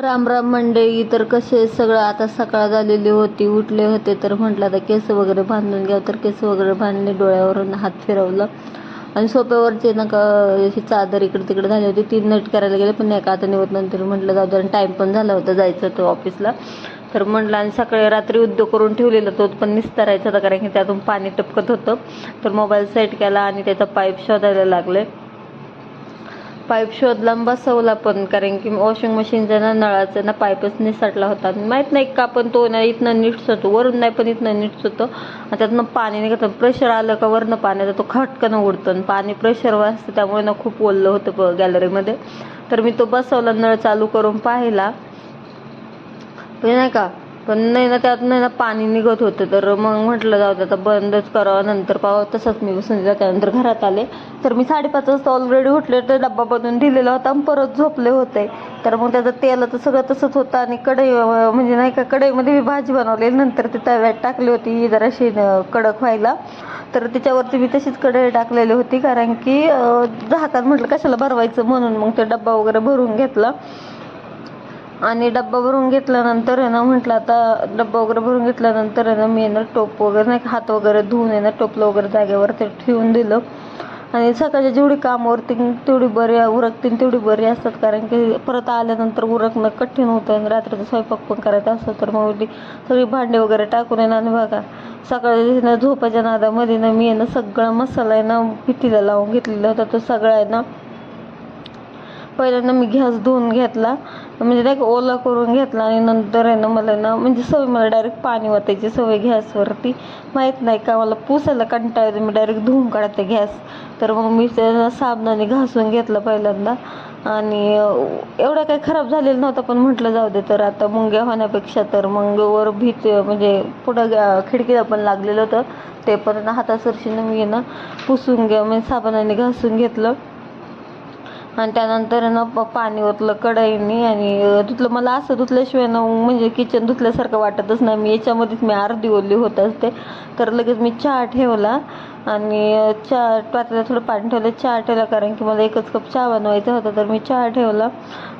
राम राम मंडळी तर कसे सगळं? आता सकाळ झालेली होती उठले होते तर म्हटलं आता केस वगैरे बांधून घ्यावं. तर केस वगैरे बांधले डोळ्यावरून हात फिरवलं. आणि सोप्यावरचे ना का अशी चादर इकडे तिकडे झाली होती ती नट करायला गेले पण एका आता निवत नंतर म्हटलं जाऊ आणि टाईम पण झाला होता जायचं होतं ऑफिसला तर म्हटलं आणि सकाळी रात्री उद्योग करून ठेवलेला तो पण निस्तारायचा होता कारण की त्यातून पाणी टपकत होतं. तर मोबाईल सेट केला आणि त्याचा पाईप शोधायला लागले. पाईप शोधला बसवला पण कारण की वॉशिंग मशीनचा ना नळाचा ना पाईपच निसटला होता. माहीत नाही का पण तो ना इथनं नीट होतो वरून नाही पण इथनं नीट होतं आणि त्यातनं पाणी निघतं प्रेशर आलं का वरनं पाण्याचा तो खटकन उडतं. आणि पाणी प्रेशरवर असतं त्यामुळे ना खूप ओललं होतं गॅलरीमध्ये तर मी तो बसवला नळ चालू करून पाहिला. नाही का पण नाही ना त्यात नाही ना पाणी निघत होतं. तर मग म्हटलं जाऊ दे आता बंदच करावं. नंतर पाहावं तसंच मी बसून दिला त्यानंतर घरात आले. तर मी साडेपाच वाजता ऑलरेडी उठले तर डब्बा बनवून दिलेला होता आणि परत झोपले होते. तर मग त्याचं तेलाचं सगळं तसंच होतं आणि कढई म्हणजे नाही का कढईमध्ये मी भाजी बनवलेली नंतर ती तव्यात टाकली होती जराशी कडक व्हायला. तर त्याच्यावरती मी तशीच कढई टाकलेली होती. कारण की अं, म्हटलं कशाला भरवायचं म्हणून. मग ते डब्बा वगैरे भरून घेतला. आणि डब्बा भरून घेतल्यानंतर आहे ना म्हटलं आता डब्बा वगैरे भरून घेतल्यानंतर आहे ना मी ना टोप वगैरे नाही का हात वगैरे धुवून आहे ना टोपलं वगैरे जागेवर ते ठेवून दिलं. आणि सकाळच्या जेवढी कामं उरतील तेवढी बरी उरकतील तेवढी बरी असतात. कारण की परत आल्यानंतर उरकणं कठीण होतं आणि रात्रीचा स्वयंपाक पण करायचा असतो. तर मग ती सगळी भांडे वगैरे टाकून येणार आणि बघा सकाळी ना झोपाच्या नादामध्ये ना मी आहे ना सगळा मसाला आहे ना पिठीला लावून घेतलेला होता. तो सगळा आहे ना पहिल्यांदा मी गॅस धुवून घेतला. म्हणजे नाही का ओला करून घेतला आणि नंतर आहे ना मला ना म्हणजे सवय मला डायरेक्ट पाणी वाटायची सवय गॅसवरती. माहीत नाही का मला पुसायला कंटाळ येतो. मी डायरेक्ट धुवून काढते गॅस. तर मग मी ते साबणाने घासून घेतलं पहिल्यांदा. आणि एवढा काही खराब झालेला नव्हता पण म्हटलं जाऊ दे तर आता मुंग्या होण्यापेक्षा तर मग वर भीत म्हणजे पुढं खिडकीला पण लागलेलं होतं. ते पण ना हातासरशीनं मी ना पुसून घ्या म्हणजे साबणाने घासून घेतलं. आणि त्यानंतर ना प- पाणी ओतलं कढईनी आणि धुतलं. मला असं धुतल्याशिवाय ना म्हणजे किचन धुतल्यासारखं वाटतच नाही. मी याच्यामध्येच मी अर्धी ओली होत असते. तर लगेच मी चहा ठेवला आणि चहा पातेल्यात थोडं पाणी ठेवलं. चहा ठेवला कारण की मला एकच कप चहा बनवायचा होता. तर मी चहा ठेवला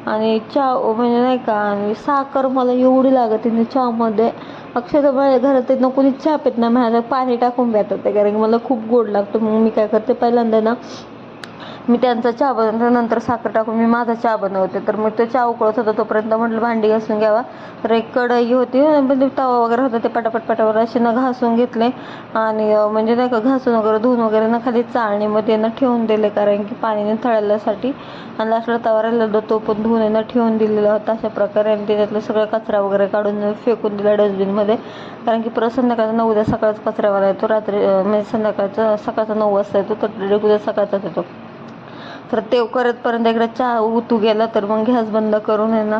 आणि चहा म्हणजे नाही का आणि साखर मला एवढी लागत ना चहामध्ये. अक्षरशः माझ्या घरात ना कोणी चहा पित नाही. माझ्या पाणी टाकून पितात होते कारण की मला खूप गोड लागतं. मग मी काय करते पहिल्यांदा ना मी त्यांचा चहा बनवते नंतर साखर टाकून मी माझा चहा बनवते. तर मग तो चहा उकळत होता तोपर्यंत म्हटलं भांडी घासून घ्यावा. तर एक कढई होती म्हणजे तवा वगैरे होता ते पटापट पटावर असे ना घासून घेतले. आणि म्हणजे नाही का घासून वगैरे धुवून वगैरे ना खाली चाळणीमध्ये ना ठेवून दिले कारण की पाणीने थळल्यासाठी आणि लास्टला तवा राहिला होता तो पण धुवून येणं ठेवून दिलेला होता अशा प्रकारे. आणि त्याच्यातलं सगळं कचरा वगैरे काढून फेकून दिला डस्टबिनमध्ये कारण की परत संध्याकाळचा नऊ उद्या सकाळचा कचरावाला येतो रात्री म्हणजे संध्याकाळचा सकाळचा नऊ वाजता येतो तर उद्या सकाळचाच येतो. तर ते करतपर्यंत इकडे चहा उतू गेला तर मग गॅस बंद करून आहे ना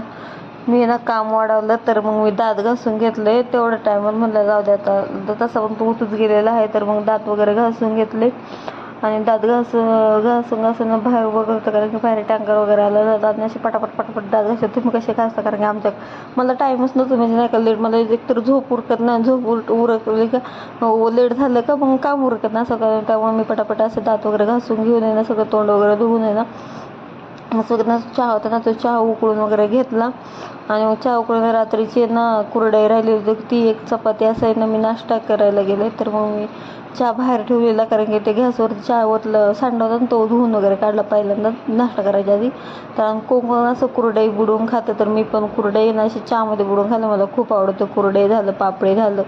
मी ना काम वाढवलं तर मग मी दात घासून घेतले. तेवढ्या टायमाला म्हणलं जाऊ दे आता तर तसा पण तो उतूच गेलेला आहे तर मग दात वगैरे घासून घेतले. आणि दात घास घासून घासून बाहेर वगैरे होतं कारण की बाहेर टँकर वगैरे आलं दात असे पटापट पटापट दात घासले तुम्ही कसे घासता? कारण की आमच्या मला टाईमच नव्हतं म्हणजे नाही का लेट मला एकतर झोप उरकत नाही झोप उर उरकली का हो, लेट झालं का मग काम उरकत नाही असं कारण त्यामुळे मी पटापट असे दात वगैरे घासून घेऊन येणं सगळं तोंड वगैरे धुवून येणं ना चहा होता ना तो चहा उकळून वगैरे घेतला. आणि मग चहा उकळून रात्रीची ना कुरडई राहिली होती ती एक चपाती असं आहे ना मी नाश्ता करायला गेले. तर मग मी चहा बाहेर ठेवलेला कारण की ते गॅसवरती चहा ओतलं सांडलं होता तो धुवून वगैरे काढला पहिल्यांदा नाश्ता करायच्या आधी. कारण कोकण असं कुरडई बुडवून खातं तर मी पण कुरडई ना अशी चहामध्ये बुडवून खाल्लं. मला खूप आवडतं कुरडई झालं पापडी झालं.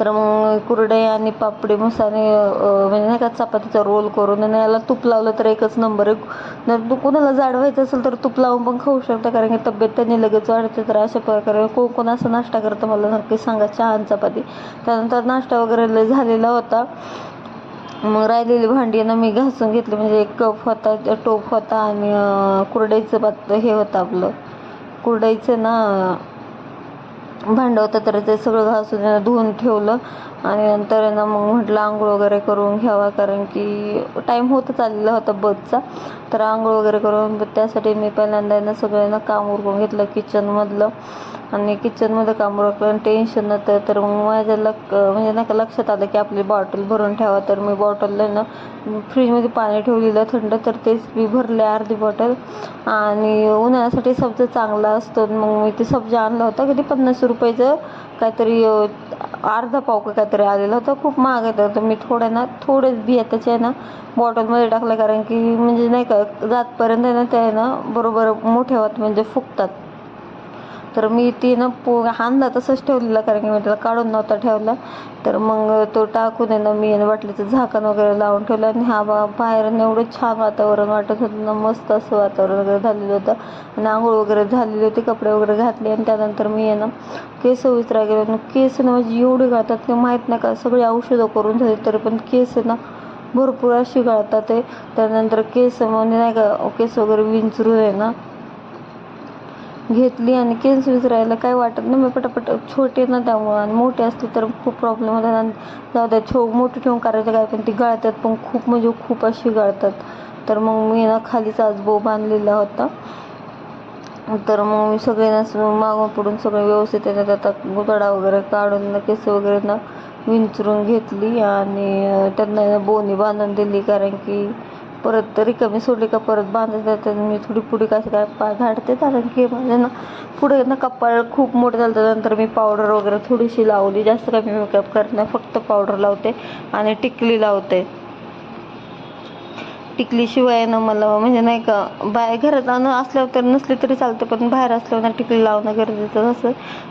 तर मग कुरडई आणि पापडी मसाले म्हणजे नाही का चपातीचा रोल करून आणि याला तूप लावलं तर एकच नंबर आहे. जर तू कोणाला जाड व्हायचं असेल तर तूप लावून पण खाऊ शकता कारण की तब्येत त्यांनी लगेच वाढते. तर अशा प्रकारे कोण कोण असं नाश्ता करतं मला नक्की सांगा चहा आणि चपाती. त्यानंतर नाश्ता वगैरे लय झालेला होता. मग राहिलेली भांडी ना मी घासून घेतली म्हणजे एक कप होता टोप होता आणि कुरडईचं पात हे होतं आपलं. कुरडईचं ना भांडं होतं तर ते सगळं घासून धुवून ठेवलं. आणि नंतर आहे ना मग म्हटलं आंघोळ वगैरे करून घ्यावा कारण की टाईम होतच आलेला होता बसचा. तर आंघोळ वगैरे करून त्यासाठी मी पहिल्यांदा आहे ना सगळ्यांना काम उरकून घेतलं किचनमधलं आणि किचनमध्ये काम उरकलं टेन्शन नव्हतं तर मग माझ्या लक म्हणजे नाही का लक्षात आलं की आपली बॉटल भरून ठेवा. तर मी बॉटलला ना फ्रीजमध्ये पाणी ठेवलेलं थंड तर तेच मी भरले अर्धी बॉटल आणि उन्हाळ्यासाठी सब्जा चांगला असतो. मग मी ते सब्जा आणला होता. कधी पन्नास रुपयाचं काहीतरी अर्धा पाव का काहीतरी आलेला होता खूप महाग येतं तर मी थोडं ना थोडेच बिया त्याच्या आहे ना बॉटलमध्ये टाकलं कारण की म्हणजे नाही का जातपर्यंत आहे ना ते आहे ना बरोबर मोठे होत म्हणजे फुगतात. तर मी ती ना पो हांदा तसंच ठेवलेला कारण की मी त्याला काढून नव्हता ठेवला. तर मग तो टाकून आहे ना मी आहे तर झाकण वगैरे लावून ठेवलं आणि हा बा बाहेर एवढं छान वातावरण वाटत होतं ना मस्त असं वातावरण वगैरे झालेलं होतं. आणि आंघोळ वगैरे झालेली होती कपडे वगैरे घातले आणि त्यानंतर मी आहे ना केस विचारा गेलो. आणि केस ना माझी एवढी गाळतात ते माहीत नाही का सगळी औषधं करून झाली तरी पण केस आहे ना भरपूर अशी गाळतात आहे. त्यानंतर केस म्हणजे नाही का केस वगैरे विंचरून आहे ना घेतली आणि केस विचारायला काय वाटत नाही. मी पटापट छोटे ना त्यामुळं आणि मोठे असले तर खूप प्रॉब्लेम होतात आणि जाऊ द्या छो मोठी ठेवून करायचं काय? पण ती गळतात पण खूप म्हणजे खूप अशी गळतात. तर मग मी ना खालीच आज बो बांधलेला होता. तर मग मी सगळे असं मागून पुढून सगळं व्यवस्थित येतात आता गुतडा वगैरे काढून ना केस वगैरे ना विंचरून घेतली आणि त्यांना बोनी बांधून दिली कारण की परत तरी कमी सोडली का परत बांधत जातात. मी थोडी पुढे कशी काय पाय घाटते कारण की माझ्या ना पुढे ना कपाळ खूप मोठं झालं. त्यानंतर मी पावडर वगैरे थोडीशी लावली. जास्त काय मी मेकअप करत नाही. फक्त पावडर लावते आणि टिकली लावते. टिकलीशिवाय ना मला म्हणजे नाही का बाहेर घरात आणून असल्यावर तर नसली तरी चालते पण बाहेर असल्यावर ना टिकली लावणं गरजेचं असं.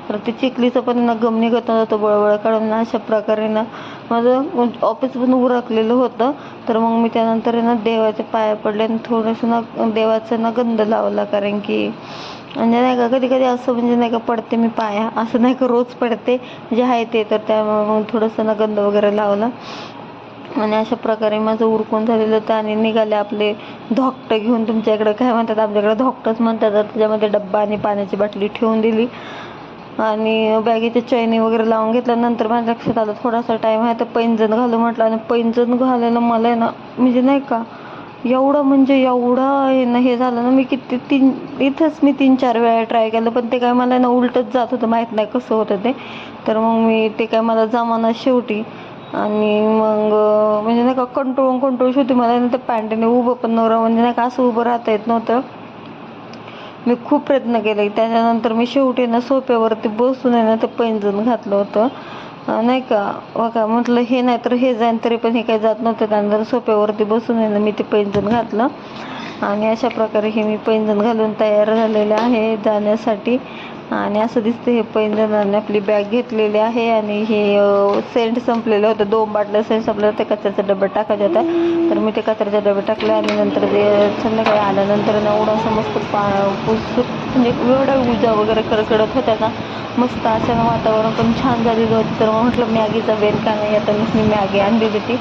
तर ते चिखलीचं पण ना गम निघत नव्हतं बळबळ काढून ना अशा प्रकारे ना माझं ऑफिस पण उरकलेलं होतं. तर मग मी त्यानंतर आहे ना देवाच्या पाया पडले आणि थोडंसं ना देवाचा ना गंध लावला कारण की म्हणजे नाही का कधी कधी असं म्हणजे नाही का पडते मी पाया असं नाही का रोज पडते जे आहे ते. तर त्यामुळे मग थोडंसं ना गंध वगैरे लावला. आणि अशा प्रकारे माझं उरकून झालेलं होतं आणि निघाले आपले धोकटं घेऊन तुमच्या इकडं काय म्हणतात आमच्याकडे धोकटंच म्हणतात. त्याच्यामध्ये डब्बा आणि पाण्याची बाटली ठेवून दिली. आणि बॅगेच्या चैनी वगैरे लावून घेतल्यानंतर माझ्या लक्षात आलं थोडासा टाईम आहे तर पैंजण घालू म्हटलं. आणि पैंजण घालायला मला आहे ना म्हणजे नाही का एवढं म्हणजे एवढं आहे ना हे झालं ना मी किती तीन इथंच मी तीन चार वेळा ट्राय केलं. पण ते काय मला ना उलटच जात होतं माहीत नाही कसं होतं ते. तर मग मी ते काय मला जमाना शेवटी आणि मग म्हणजे नाही का कंट्रोल कंट्रोल होती मला नंतर पॅन्टने उभं पण नवरा म्हणजे नाही का असं उभं राहता येत नव्हतं. मी खूप प्रयत्न केले. त्याच्यानंतर मी शेवटी ना सोप्यावरती बसून आहे ना ते पैंजण घातलं होतं. नाही का? बघा म्हटलं हे नाही तर हे जाईन तरी पण हे काही जात नव्हतं. त्यानंतर सोप्यावरती बसून आहे ना मी ते पैंजण घातलं. आणि अशा प्रकारे हे मी पैंजण घालून तयार झालेले आहे जाण्यासाठी. आणि असं दिसतं हे पैंजण आपली बॅग घेतलेली आहे आणि हे सेंट संपलेलं होतं. दोन बाटलं सेंट संपलं होतं कचऱ्याचा डबा टाकायच्या होता. तर मी ते कचऱ्याचा डबे टाकले आणि नंतर ते संध्याकाळी आल्यानंतर ना एवढं असं मस्त पा पुस म्हणजे एवढा उजा वगैरे कडकडत होत्या ना. मस्त असं वातावरण पण छान झालेलं होतं. तर मग म्हटलं मॅगीचा बेल का नाही? आता मी मॅगी आणली होती.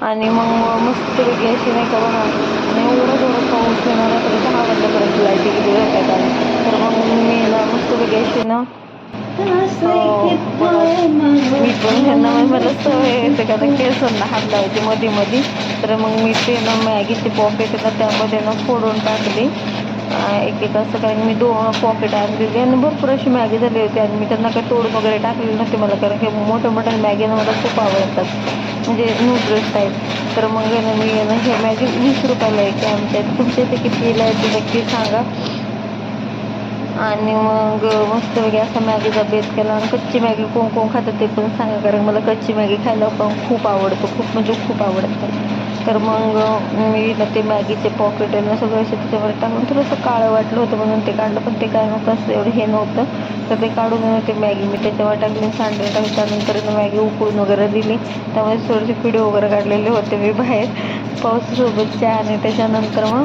आणि मग मस्त अशी नाही का बघा आणि एवढं जोरात पाऊस येणार तर तरी दहा वाजल्यापर्यंत लाइट किती होत्या आहे तर मग मी ना मस्त अशी ना हो, मी पण त्यांना मला सवय येते का केसांना हात लावायची मध्ये मध्ये तर मग मी ते ना मॅगीचे पॉकेट ना त्यामध्ये ना फोडून टाकली. एक एक असं कारण मी दोन पॉकेट आणलेली आणि भरपूर अशी मॅगी झाली होती आणि मी त्यांना काही तोडून वगैरे टाकलेली नव्हती मला कारण की मोठ्या मोठ्या मॅगी मला खूप आवडतात. म्हणजे नूडल्स टाईप तर मग मी हे मॅगी वीस रुपयाला आहे. की आमच्या तुमच्या इथे कितीला आहे ते नक्की सांगा. आणि मग मस्त वगैरे असा मॅगीचा बेत केला आणि कच्ची मॅगी कोण कोण खातं ते पण सांगा कारण मला कच्ची मॅगी खायला पण खूप आवडतं खूप म्हणजे खूप आवडतं. तर मग मी ना ते मॅगीचे पॉकेट आणि सगळं असे त्याच्यावर टाकून थोडंसं काळं वाटलं होतं म्हणून ते काढलं पण ते काय नव्हतं असं एवढं हे नव्हतं. तर ते काढून ते मॅगी मी त्याच्यावर टाकली सांडे टाकली त्यानंतर मॅगी उकळून वगैरे दिली. त्यामुळे थोडेसे व्हिडिओ वगैरे काढलेले होते मी बाहेर पावसासोबतचे आणि त्याच्यानंतर मग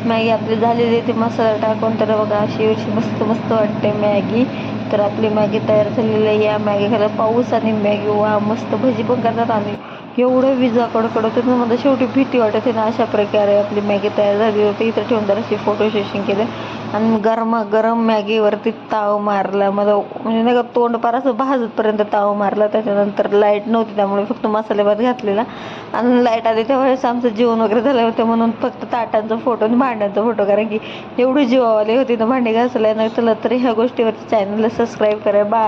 मॅगी आपली झालेली आहे ती मसाला टाकून तर बघा अशी अशी मस्त मस्त वाटते मॅगी. तर आपली मॅगी तयार झालेली आहे. या मॅगी खायला पाऊस आणि मॅगी वा मस्त भजी पण करतात आणि एवढं विजा कडकडत होतं. मला शेवटी भीती वाटत आहे ना अशा प्रकारे आपली मॅगी तयार झाली होती. इथं ठेवून जराशी फोटो सेशन केले. आणि गरमा गरम मॅगीवरती ताव मारला. मला म्हणजे नाही का तोंड पार असं भाजतपर्यंत ताव मारला. त्याच्यानंतर लाइट नव्हती त्यामुळे फक्त मसाले भात घातलेला. आणि लाइट आली त्यावेळेस आमचं जेवण वगैरे झालं होतं म्हणून फक्त ताटांचा फोटो आणि भांड्यांचा फोटो कारण की एवढी जीवावाली होती ना भांडी घासलं नाही चला तर ह्या गोष्टीवरती चॅनलला सबस्क्राईब करा. बाय